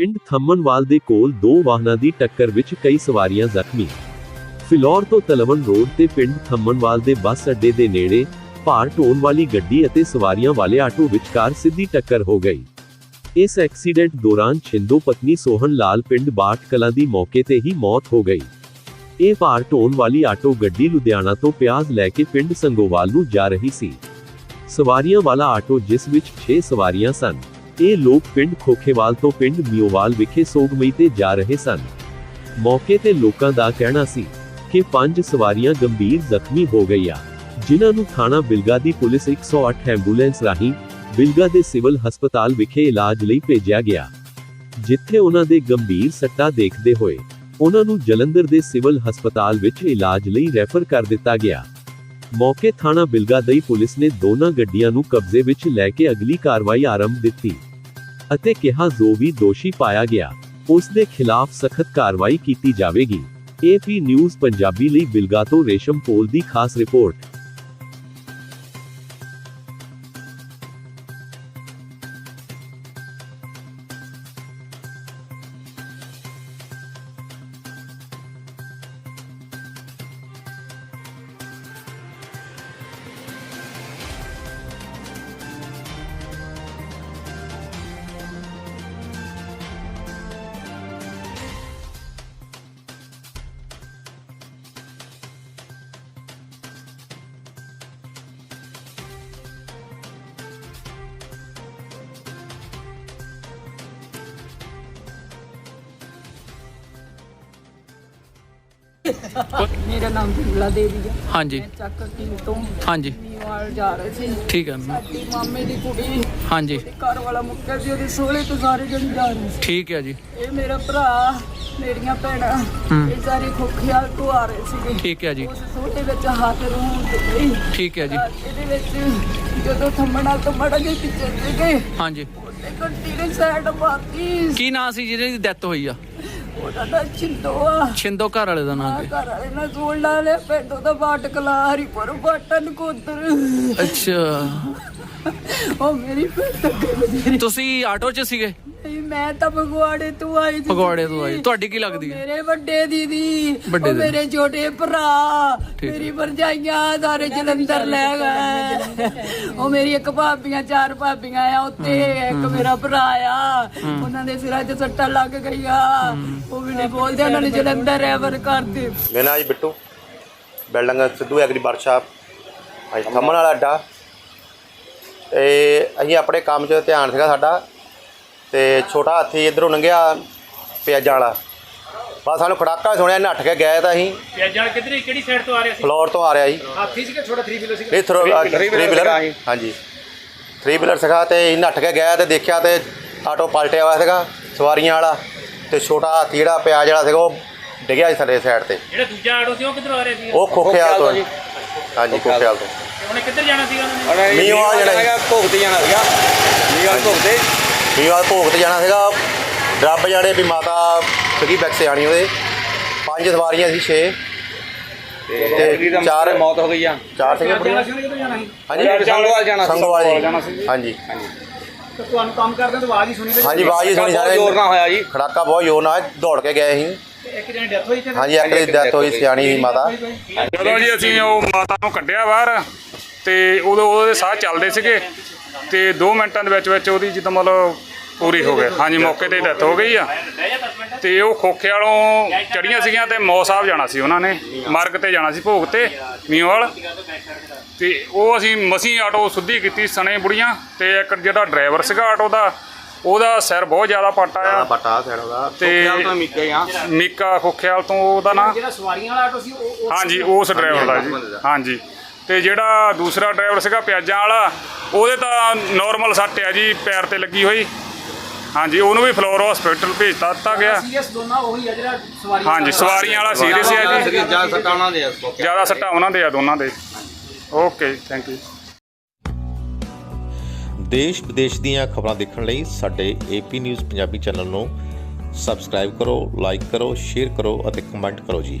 ਪਿੰਡ ਥੰਮਨਵਾਲ ਦੇ ਕੋਲ ਦੋ ਵਾਹਨਾਂ ਦੀ ਟੱਕਰ ਵਿੱਚ ਕਈ ਸਵਾਰੀਆਂ ਜ਼ਖਮੀ। ਫਿਲੌਰ ਤੋਂ ਤਲਵਣ ਰੋਡ ਤੇ ਪਿੰਡ ਥੰਮਨਵਾਲ ਦੇ ਬੱਸ ਅੱਡੇ ਦੇ ਨੇੜੇ ਭਾਰ ਢੋਣ ਵਾਲੀ ਗੱਡੀ ਅਤੇ ਸਵਾਰੀਆਂ ਵਾਲੇ ਆਟੋ ਵਿਚਕਾਰ ਸਿੱਧੀ ਟੱਕਰ ਹੋ ਗਈ। ਇਸ ਐਕਸੀਡੈਂਟ ਦੌਰਾਨ ਛਿੰਦੋ ਪਤਨੀ ਸੋਹਣ ਲਾਲ ਪਿੰਡ ਬਾਟ ਕਲਾਂ ਦੀ ਮੌਕੇ ਤੇ ਹੀ ਮੌਤ ਹੋ ਗਈ। ਇਹ ਭਾਰ ਢੋਣ ਵਾਲੀ ਆਟੋ ਗੱਡੀ ਲੁਧਿਆਣਾ ਤੋਂ ਪਿਆਜ਼ ਲੈ ਕੇ ਪਿੰਡ ਸੰਗੋਵਾਲ ਨੂੰ ਜਾ ਰਹੀ ਸੀ। ਸਵਾਰੀਆਂ ਵਾਲਾ ਆਟੋ ਜਿਸ ਵਿੱਚ 6 ਸਵਾਰੀਆਂ ਸਨ। ਇਹ ਲੋਕ ਪਿੰਡ ਖੋਖੇਵਾਲ ਤੋਂ ਪਿੰਡ ਮਿਓਵਾਲ ਵਿਖੇ ਸੋਗਮਈ ਤੇ ਜਾ ਰਹੇ ਸਨ। ਮੌਕੇ ਤੇ ਲੋਕਾਂ ਦਾ ਕਹਿਣਾ ਸੀ ਕਿ ਪੰਜ ਸਵਾਰੀਆਂ ਗੰਭੀਰ ਜ਼ਖਮੀ ਹੋ ਗਈਆਂ, ਜਿਨ੍ਹਾਂ ਨੂੰ ਥਾਣਾ ਬਿਲਗਾ ਦੀ ਪੁਲਿਸ 108 ਐਂਬੂਲੈਂਸ ਰਾਹੀਂ ਬਿਲਗਾ ਦੇ ਸਿਵਲ ਹਸਪਤਾਲ ਵਿਖੇ ਇਲਾਜ ਲਈ ਭੇਜਿਆ ਗਿਆ। ਜਿੱਥੇ ਉਹਨਾਂ ਦੇ ਗੰਭੀਰ ਸੱਟਾਂ ਦੇਖਦੇ ਹੋਏ ਉਹਨਾਂ ਨੂੰ ਜਲੰਧਰ ਦੇ ਸਿਵਲ ਹਸਪਤਾਲ ਵਿੱਚ ਇਲਾਜ ਲਈ ਰੈਫਰ ਕਰ ਦਿੱਤਾ ਗਿਆ। ਮੌਕੇ ਥਾਣਾ ਬਿਲਗਾ ਦੀ ਪੁਲਿਸ ਨੇ ਦੋਨਾਂ ਗੱਡੀਆਂ ਨੂੰ ਕਬਜ਼ੇ ਵਿੱਚ ਲੈ ਕੇ ਅਗਲੀ ਕਾਰਵਾਈ ਆਰੰਭ ਦਿੱਤੀ। ਅਤੇ ਕਿਹਾ ਜੋ ਵੀ ਦੋਸ਼ੀ ਪਾਇਆ ਗਿਆ, ਉਸ ਦੇ ਖਿਲਾਫ ਸਖਤ ਕਾਰਵਾਈ ਕੀਤੀ ਜਾਵੇਗੀ। ਏਪੀ ਨਿਊਜ਼ ਪੰਜਾਬੀ ਲਈ ਬਿਲਗਾ ਤੋਂ ਰੇਸ਼ਮ ਪੋਲ ਦੀ ਖਾਸ ਰਿਪੋਰਟ। ਮੇਰਾ ਨਾਮ ਬਿਮਲਾ ਦੇਵੀ ਹੈ ਹਾਂਜੀ। ਮੈਂ ਚੱਕ ਕੀ ਤੋਂ ਹਾਂਜੀ। ਮੀਵਾਲ ਜਾ ਰਹੇ ਸੀ। ਠੀਕ ਹੈ। ਸਾਡੀ ਮਾਮੇ ਦੀ ਕੁੜੀ ਹਾਂਜੀ। ਘਰ ਵਾਲਾ ਮੁੱਕਿਆ ਸੀ ਉਹਦੇ ਸੋਹਲੇ ਤੋਂ ਸਾਰੇ ਜਣ ਜਾ ਰਹੇ ਸੀ। ਠੀਕ ਹੈ ਜੀ। ਇਹ ਮੇਰਾ ਭਰਾ ਮੇਰੀਆਂ ਭੈਣਾਂ ਹੂੰ। ਇਹ ਸਾਰੇ ਖੋਖਿਆਲ ਤੋਂ ਆ ਰਹੇ ਸੀਗੇ। ਠੀਕ ਹੈ ਜੀ। ਉਸ ਸੋਹਲੇ ਵਿੱਚ ਹੱਥ ਤੇ ਗਈ ਠੀਕ ਹੈ ਜੀ। ਇਹਦੇ ਵਿੱਚ ਜਦੋਂ ਥੰਮਣਾ ਤੋਂ ਮੜਾ ਜਿਹੀ ਪਿੱਛੇ ਸੀਗੇ ਹਾਂਜੀ। ਗੱਡੀ ਨੇ ਸਾਈਡ ਮਾਰਤੀ ਕੀ ਨਾਂ ਸੀ ਜਿਹਦੀ ਡੈਥ ਹੋਈ ਆ? ਉਹਦਾ ਤਾਂ ਚਿੰਦੋਆ ਛਿੰਦੋ ਘਰ ਵਾਲੇ ਦਾ ਨਾਂ ਆ ਕੀ? ਘਰ ਵਾਲੇ ਨਾਲ ਜੋੜ ਲਾ ਲਿਆ ਪਿੰਡ ਉਹਦਾ ਬਾਟਕਲਾ ਹਰੀਪੁਰ ਬਾਟਨ ਕੋਦਰ। ਅੱਛਾ। ਉਹ ਮੇਰੀ ਵਧੇਰੀ ਤੁਸੀਂ ਆਟੋ 'ਚ ਸੀਗੇ? ਨਹੀਂ ਮੈਂ ਤਾਂ ਫਗਵਾੜੇ ਤੋਂ ਆਈ ਸੀ ਫਗਵਾੜੇ ਤੋਂ ਆਏ ਤੁਹਾਡੀ ਕੀ ਲੱਗਦੀ ਹੈ? ਮੇਰੇ ਵੱਡੇ ਦੀਦੀ ਵੱਡੇ ਉਹ ਦੀਦੀ। ਮੇਰੇ ਛੋਟੇ ਭਰਾ ਠੀਕ। ਮੇਰੀ ਭਰਜਾਈਆਂ ਸਾਰੇ ਜਲੰਧਰ ਲੈ ਗਏ। ਉਹ ਮੇਰੀ ਇੱਕ ਭਾਬੀਆਂ ਚਾਰ ਭਾਬੀਆਂ ਆ ਉੱਤੇ ਇੱਕ ਮੇਰਾ ਭਰਾ ਆ। ਉਹਨਾਂ ਦੇ ਸਿਰਾਂ 'ਚ ਸੱਟਾਂ ਲੱਗ ਗਈਆਂ। ਉਹ ਵੀ ਨਹੀਂ ਬੋਲਦੇ ਉਹਨਾਂ ਨੇ ਜਲੰਧਰ ਰੈਵਰ ਕਰਦੇ ਮੇਰਾ ਨਾਮ ਜੀ Bittu. Building Sidhu agri workshop. ਅੱਜ ਥੰਮਣ ਵਾਲਾ ਅੱਡਾ। ਤੇ ਅਸੀਂ ਆਪਣੇ ਕੰਮ 'ਚ ਧਿਆਨ ਸੀਗਾ ਸਾਡਾ। ਤੇ ਛੋਟਾ ਹਾਥੀ ਇਧਰੋਂ ਲੰਘਿਆ ਪਿਆਜ਼ਾਂ ਵਾਲਾ। ਬਸ ਸਾਨੂੰ ਖੜਾਕਾ ਸੁਣਿਆ ਨੱਠ ਕੇ ਗਏ ਤਾਂ ਅਸੀਂ। ਪਿਆਜ਼ਾਂ ਵਾਲੇ ਕਿੱਧਰ ਕਿਹੜੀ ਸਾਈਡ ਤੋਂ ਆ ਰਹੇ ਸੀ? ਫਲੋਰ ਤੋਂ ਆ ਰਿਹਾ ਜੀ। ਹਾਥੀ ਸੀਗਾ? ਛੋਟਾ 3 ਕਿਲੋ ਸੀਗਾ। ਨਹੀਂ ਥਰੋ 3 ਵੀਲਰ ਹਾਂਜੀ। 3 ਵੀਲਰ ਸੀਗਾ ਤੇ ਅਸੀਂ ਨੱਠ ਕੇ ਗਏ ਤੇ ਦੇਖਿਆ ਤੇ ਆਟੋ ਪਲਟਿਆ ਹੋਇਆ ਸੀਗਾ ਸਵਾਰੀਆਂ ਵਾਲਾ ਤੇ ਛੋਟਾ ਹਾਥੀ ਜਿਹੜਾ ਪਿਆਜ਼ ਵਾਲਾ ਸੀਗਾ ਉਹ ਡਿੱਗਿਆ ਸੀ ਥੱਲੇ ਸਾਈਡ ਤੇ। ਜਿਹੜਾ ਦੂਜਾ ਆਟੋ ਸੀ ਉਹ ਕਿੱਧਰੋਂ ਆ ਰਿਹਾ ਸੀ? ਉਹ ਖੋਖਿਆਲ ਤੋਂ ਹਾਂਜੀ ਖੋਖਿਆਲ ਤੋਂ। ਉਹਨੇ ਕਿੱਧਰ ਜਾਣਾ ਸੀਗਾ ਉਹਨਾਂ? ਮੀਂਹ ਆ ਜਿਹੜਾ ਹੈਗਾ ਭੁਗਤ ਜਾਣਾ ਸੀਗਾ। ਮੀਂਹ ਭੁਗਤੇ ਵੀਵਾਰ ਭੋਗ ਤੇ ਜਾਣਾ ਸੀਗਾ। ਰੱਬ ਜਾਣੇ ਵੀ ਮਾਤਾ ਸਗੀ ਬੈਕ ਸਿਆਣੀ ਉਹਦੇ ਪੰਜ ਸਵਾਰੀਆਂ ਸੀ 6 ਤੇ ਚਾਰ- ਮੌਤ ਹੋ ਗਈ ਆ। ਚਾਰ ਸੀਗੇ ਬੁੜੀਆਂ। ਹਾਂਜੀ। ਸੰਗੋਵਾਲ ਜਾਣਾ ਸੀ। ਸੰਗੋਵਾਲ ਜੀ। ਜਾਣਾ ਸੀ। ਹਾਂਜੀ। ਤੇ ਤੁਹਾਨੂੰ ਕੰਮ ਕਰਦੇ ਤਾਂ ਆਵਾਜ਼ ਹੀ ਸੁਣੀ ਤੇ ਹਾਂਜੀ ਬਾਜੀ ਸੁਣੀ ਬਹੁਤ ਜ਼ੋਰ ਨਾਲ ਹੋਇਆ ਜੀ। ਖੜਾਕਾ ਬਹੁਤ ਜ਼ੋਰ ਨਾਲ ਦੌੜ ਕੇ ਗਏ ਸੀ। ਇੱਕ ਜਣੇ ਡੈਥ ਹੋਈ ਤੇ ਹਾਂਜੀ ਇੱਕ ਦੀ ਡੈਥ ਹੋਈ ਸਿਆਣੀ ਸੀ ਮਾਤਾ। ਜਦੋਂ ਜੀ ਅਸੀਂ ਉਹ ਮਾਤਾ ਨੂੰ ਕੱਢਿਆ ਬਾਹਰ ਤੇ ਉਦੋਂ ਉਹਦੇ ਸਾਹ ਚੱਲਦੇ ਸੀਗੇ। ਤੇ 2 ਮਿੰਟਾਂ ਦੇ ਵਿੱਚ ਵਿੱਚ ਉਹਦੀ ਜਿੱਦਾਂ ਮਤਲਬ ਪੂਰੀ ਹੋ ਗਈ। ਹਾਂਜੀ ਮੌਕੇ ਤੇ ਡੈਥ ਹੋ ਗਈ ਆ। ਤੇ ਉਹ ਖੋਖੇ ਵਾਲੋਂ ਚੜੀਆਂ ਸੀਗੀਆਂ ਤੇ ਮੌ ਸਾਹਿਬ ਜਾਣਾ ਸੀ ਉਹਨਾਂ ਨੇ। ਮਾਰਗ ਤੇ ਜਾਣਾ ਸੀ ਭੋਗ ਤੇ ਮੀਂਵਾਲ ਤੇ ਉਹ ਅਸੀਂ ਮਸੀਂ ਆਟੋ ਸੁੱਧੀ ਕੀਤੀ ਸਣੇ ਬੁੜੀਆਂ ਤੇ ਇੱਕ ਜਿਹੜਾ ਡਰਾਈਵਰ ਸੀਗਾ ਆਟੋ ਦਾ ਉਹਦਾ ਸਿਰ ਬਹੁਤ ਜ਼ਿਆਦਾ ਪੱਟ ਆਇਆ। ਪਟਾ ਸਾਈਡ ਉਹਦਾ। ਤੇ ਤੋਂ ਮਿੱਕੇ ਆ। ਮੀਕਾ ਖੋਖਿਆਲ ਤੋਂ ਉਹਦਾ ਨਾਂ। ਜਿਹੜਾ ਸਵਾਰੀਆਂ ਵਾਲਾ ਆਟੋ ਸੀ ਉਹ ਉਹ- ਹਾਂਜੀ ਉਸ ਡਰਾਈਵਰ ਦਾ ਜੀ। ਹਾਂਜੀ। ਤੇ ਜਿਹੜਾ ਦੂਸਰਾ ਡਰਾਈਵਰ ਸੀਗਾ ਪਿਆਜ਼ਾਂ ਵਾਲਾ ਉਹਦੇ ਤਾਂ ਨਾਰਮਲ ਸੱਟ ਆ ਜੀ ਪੈਰ ਤੇ ਲੱਗੀ ਹੋਈ। ਹਾਂਜੀ ਉਹਨੂੰ ਵੀ ਫਲੋਰ ਹਸਪੀਟਲ ਭੇਜਤਾ ਦਿੱਤਾ ਗਿਆ। ਸੀਰੀਅਸ ਦੋਨਾਂ ਉਹੀ ਆ ਜਿਹੜਾ ਸਵਾਰੀਆਂ ਹਾਂਜੀ ਸਵਾਰੀਆਂ ਵਾਲਾ ਸੀਰੀਅਸ ਹੈ ਜੀ। ਜਾਂ ਸਟਾਉਣਾ ਦੇ ਜ਼ਿਆਦਾ ਸੱਟਾਂ ਉਹਨਾਂ ਦੇ ਆ ਦੋਨਾਂ ਦੇ। ਓਕੇ ਥੈਂਕ ਯੂ ਦੇਸ਼ ਵਿਦੇਸ਼ ਦੀਆਂ ਖਬਰਾਂ ਦੇਖਣ ਲਈ ਸਾਡੇ ਏਪੀ ਨਿਊਜ਼ ਪੰਜਾਬੀ ਚੈਨਲ ਨੂੰ ਸਬਸਕ੍ਰਾਈਬ ਕਰੋ ਲਾਈਕ ਕਰੋ ਸ਼ੇਅਰ ਕਰੋ ਅਤੇ ਕਮੈਂਟ ਕਰੋ ਜੀ।